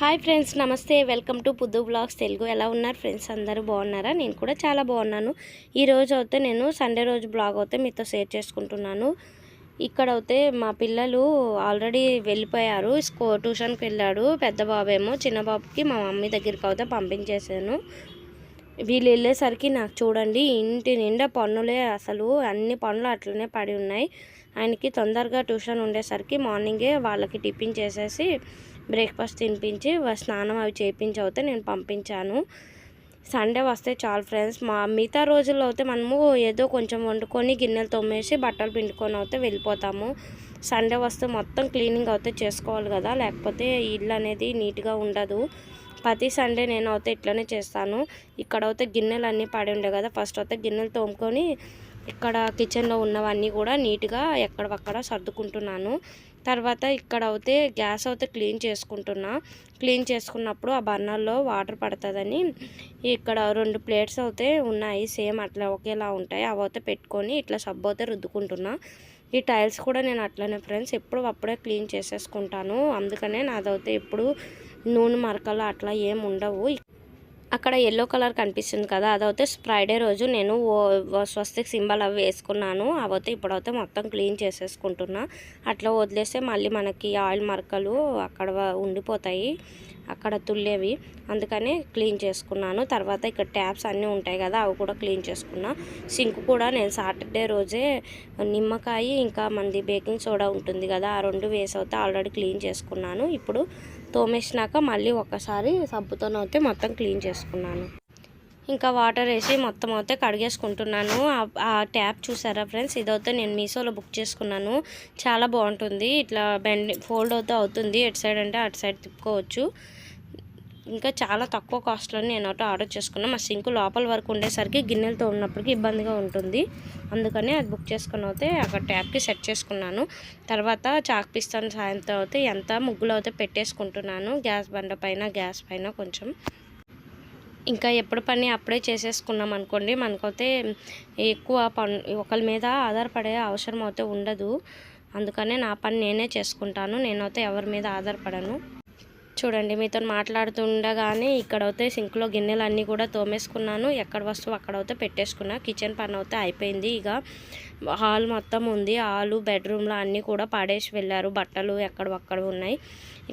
Hi friends నమస్తే. Welcome to Puddu blogs Telugu. ఎలా ఉన్నారు ఫ్రెండ్స్? అందరూ బాగున్నారా? నేను కూడా చాలా బాగున్నాను. ఈరోజు అయితే నేను సండే రోజు బ్లాగ్ అయితే మీతో షేర్ చేసుకుంటున్నాను. ఇక్కడ అయితే మా పిల్లలు ఆల్రెడీ వెళ్ళిపోయారు. స్కూ ట్యూషన్కి వెళ్ళాడు. పెద్ద బాబేమో చిన్న బాబుకి మా మమ్మీ దగ్గరికి అయితే పంపించేశాను. వీళ్ళు వెళ్ళేసరికి నాకు చూడండి ఇంటి నిండా పన్నులే అసలు. అన్ని పనులు అట్లనే పడి ఉన్నాయి. ఆయనకి తొందరగా ట్యూషన్ ఉండేసరికి మార్నింగే వాళ్ళకి టిఫిన్ చేసేసి బ్రేక్ఫాస్ట్ తినిపించి స్నానం అవి చేయించి అయితే నేను పంపించాను. సండే వస్తే చాలు ఫ్రెండ్స్. మా మిగతా రోజుల్లో అయితే మనము ఏదో కొంచెం వండుకొని గిన్నెలు తోమేసి బట్టలు పిండుకొని అయితే వెళ్ళిపోతాము. సండే వస్తే మొత్తం క్లీనింగ్ అయితే చేసుకోవాలి కదా. లేకపోతే ఇల్లు అనేది నీట్గా ఉండదు. ప్రతి సండే నేను అయితే ఇట్లనే చేస్తాను. ఇక్కడ అయితే గిన్నెలు అన్నీ పడి ఉండే కదా. ఫస్ట్ అయితే గిన్నెలు తోముకొని ఇక్కడ కిచెన్లో ఉన్నవన్నీ కూడా నీట్గా ఎక్కడవక్కడ సర్దుకుంటున్నాను. తర్వాత ఇక్కడ అయితే గ్యాస్ అయితే క్లీన్ చేసుకుంటున్నా. క్లీన్ చేసుకున్నప్పుడు ఆ బర్నర్లో వాటర్ పడుతుందని ఇక్కడ రెండు ప్లేట్స్ అయితే ఉన్నాయి సేమ్ అట్లా ఒకేలా ఉంటాయి. అవి అయితే పెట్టుకొని ఇట్లా సబ్బు అయితే రుద్దుకుంటున్నా. ఈ టైల్స్ కూడా నేను అట్లనే ఫ్రెండ్స్ ఎప్పుడు అప్పుడే క్లీన్ చేసేసుకుంటాను. అందుకనే నాదైతే ఎప్పుడు నూనె మరకలు అట్లా ఏం ఉండవు. అక్కడ ఎల్లో కలర్ కనిపిస్తుంది కదా అదైతే ఫ్రైడే రోజు నేను స్వస్తిక్ సింబల్ అవి వేసుకున్నాను. అవైతే ఇప్పుడైతే మొత్తం క్లీన్ చేసేసుకుంటున్నా. అట్లా వదిలేస్తే మళ్ళీ మనకి ఆయిల్ మరకలు అక్కడ ఉండిపోతాయి. అక్కడ తుల్లేవి. అందుకని క్లీన్ చేసుకున్నాను. తర్వాత ఇక్కడ ట్యాప్స్ అన్నీ ఉంటాయి కదా అవి కూడా క్లీన్ చేసుకున్నా. సింక్ కూడా నేను సాటర్డే రోజే నిమ్మకాయ ఇంకా మంది బేకింగ్ సోడా ఉంటుంది కదా ఆ రెండు వేసవుతే అయితే ఆల్రెడీ క్లీన్ చేసుకున్నాను. ఇప్పుడు తోమేసినాక మళ్ళీ ఒకసారి సబ్బుతోనైతే మొత్తం క్లీన్ చేసుకున్నాను. ఇంకా వాటర్ వేసి మొత్తం అయితే కడిగేసుకుంటున్నాను. ఆ- ఆ ట్యాప్ చూసారా ఫ్రెండ్స్? ఇదైతే నేను మీషోలో బుక్ చేసుకున్నాను. చాలా బాగుంటుంది. ఇట్లా బెండ్ ఫోల్డ్ అవుతూ అవుతుంది. ఎటు సైడ్ అంటే అటు సైడ్ తిప్పుకోవచ్చు. ఇంకా చాలా తక్కువ కాస్ట్లో నేను ఒకటి ఆర్డర్ చేసుకున్నాను మా సింక్ లోపల వరకు ఉండేసరికి గిన్నెలతో ఉన్నప్పటికీ ఇబ్బందిగా ఉంటుంది. అందుకని అది బుక్ చేసుకుని అయితే అక్కడ ట్యాప్కి సెట్ చేసుకున్నాను. తర్వాత చాక్ పిస్తాను సాయంతో అయితే ఎంత ముగ్గులు అయితే పెట్టేసుకుంటున్నాను. గ్యాస్ బండ పైన గ్యాస్ పైన కొంచెం. ఇంకా ఎప్పుడు పని అప్పుడే చేసేసుకున్నాం అనుకోండి మనకైతే ఎక్కువ పని ఒకరి మీద ఆధారపడే అవసరం అయితే ఉండదు. అందుకనే నా పని నేనే చేసుకుంటాను. నేనైతే ఎవరి మీద ఆధారపడను. చూడండి మీతో మాట్లాడుతుండగానే ఇక్కడైతే సింక్లో గిన్నెలు అన్నీ కూడా తోమేసుకున్నాను. ఎక్కడ వస్తువు అక్కడైతే పెట్టేసుకున్నా. కిచెన్ పని అయితే అయిపోయింది. ఇక హాల్ మొత్తం ఉంది. హాలు బెడ్రూమ్లో అన్నీ కూడా పాడేసి వెళ్ళారు. బట్టలు ఎక్కడవక్కడ ఉన్నాయి.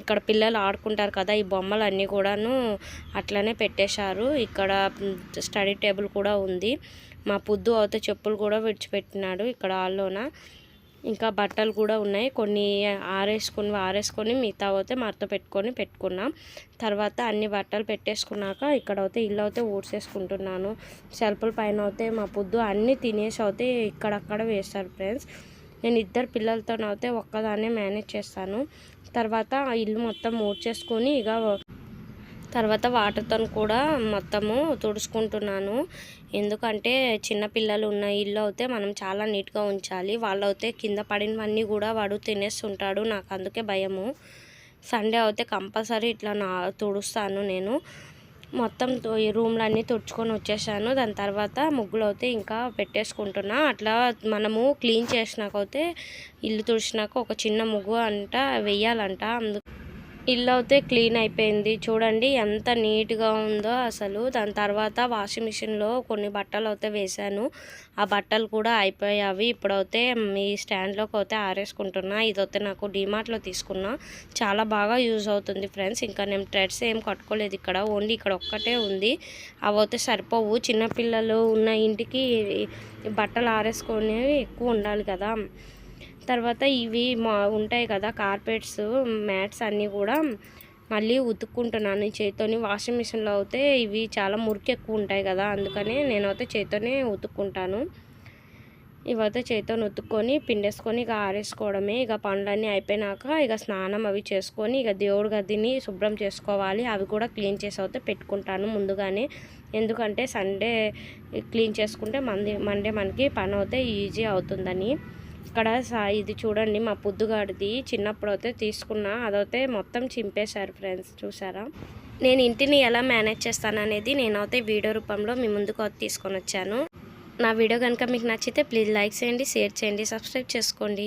ఇక్కడ పిల్లలు ఆడుకుంటారు కదా ఈ బొమ్మలు అన్నీ కూడాను అట్లనే పెట్టేశారు. ఇక్కడ స్టడీ టేబుల్ కూడా ఉంది. మా పుద్దు అయితే చెప్పులు కూడా విడిచిపెట్టినాడు ఇక్కడ హాల్లోన. ఇంకా బట్టలు కూడా ఉన్నాయి. కొన్ని ఆరేసుకుని ఆరేసుకొని మిగతా అయితే మరతో పెట్టుకొని పెట్టుకున్నాం. తర్వాత అన్ని బట్టలు పెట్టేసుకున్నాక ఇక్కడ అయితే ఇల్లు అయితే ఊడ్చేసుకుంటున్నాను. సెల్పుల పైన అయితే మా పొద్దు అన్నీ తినేసి అయితే ఇక్కడక్కడ వేస్తారు ఫ్రెండ్స్. నేను ఇద్దరు పిల్లలతోనైతే ఒక్కదాన్నే మేనేజ్ చేస్తాను. తర్వాత ఆ ఇల్లు మొత్తం ఊడ్చేసుకొని ఇక తర్వాత వాటర్తో కూడా మొత్తము తుడుచుకుంటున్నాను. ఎందుకంటే చిన్న పిల్లలు ఉన్న ఇల్లు అయితే మనం చాలా నీట్గా ఉంచాలి. వాళ్ళు అయితే కింద పడినవన్నీ కూడా వాడు తినేస్తుంటాడు. నాకు అందుకే భయము. సండే అయితే కంపల్సరీ ఇట్లా నా తుడుస్తాను నేను. మొత్తం ఈ రూమ్లన్నీ తుడుచుకొని వచ్చేసాను. దాని తర్వాత ముగ్గులు అయితే ఇంకా పెట్టేసుకుంటున్నా. అట్లా మనము క్లీన్ చేసినాక అయితే ఇల్లు తుడిచినాక ఒక చిన్న ముగ్గు అంట వెయ్యాలంట. అందుకు ఇల్లు అయితే క్లీన్ అయిపోయింది. చూడండి ఎంత నీట్గా ఉందో అసలు. దాని తర్వాత వాషింగ్ మిషన్లో కొన్ని బట్టలు అయితే వేశాను. ఆ బట్టలు కూడా అయిపోయావి. ఇప్పుడైతే మీ స్టాండ్లోకి అయితే ఆరేసుకుంటున్నా. ఇదైతే నాకు డిమార్ట్లో తీసుకున్నా. చాలా బాగా యూజ్ అవుతుంది ఫ్రెండ్స్. ఇంకా నేను థ్రెడ్స్ ఏం కట్టుకోలేదు ఇక్కడ. ఓన్లీ ఇక్కడ ఒక్కటే ఉంది. అవి అయితే సరిపోవు. చిన్నపిల్లలు ఉన్న ఇంటికి బట్టలు ఆరేసుకునేవి ఎక్కువ ఉండాలి కదా. తర్వాత ఇవి మా ఉంటాయి కదా కార్పెట్స్ మ్యాట్స్ అన్నీ కూడా మళ్ళీ ఉతుక్కుంటున్నాను. చేతితోని వాషింగ్ మిషన్లో అయితే ఇవి చాలా మురికి ఎక్కువ ఉంటాయి కదా అందుకని నేనైతే చేత్తోనే ఉతుక్కుంటాను. ఇవైతే చేతితో ఉతుక్కొని పిండేసుకొని ఇక ఆరేసుకోవడమే. ఇక పనులన్నీ అయిపోయినాక ఇక స్నానం అవి చేసుకొని ఇక దేవుడి గదిని శుభ్రం చేసుకోవాలి. అవి కూడా క్లీన్ చేసి అయితే పెట్టుకుంటాను ముందుగానే. ఎందుకంటే సండే క్లీన్ చేసుకుంటే మంది మండే మనకి పని అయితే ఈజీ అవుతుందని. ఇక్కడ సా- ఇది చూడండి మా పొద్దుగాడిది. చిన్నప్పుడు అయితే తీసుకున్నా అదైతే మొత్తం చింపేశారు ఫ్రెండ్స్ చూసారా? నేను ఇంటిని ఎలా మేనేజ్ చేస్తాను అనేది నేనైతే వీడియో రూపంలో మీ ముందుకు తీసుకొని వచ్చాను. నా వీడియో కనుక మీకు నచ్చితే ప్లీజ్ లైక్ చేయండి షేర్ చేయండి సబ్స్క్రైబ్ చేసుకోండి.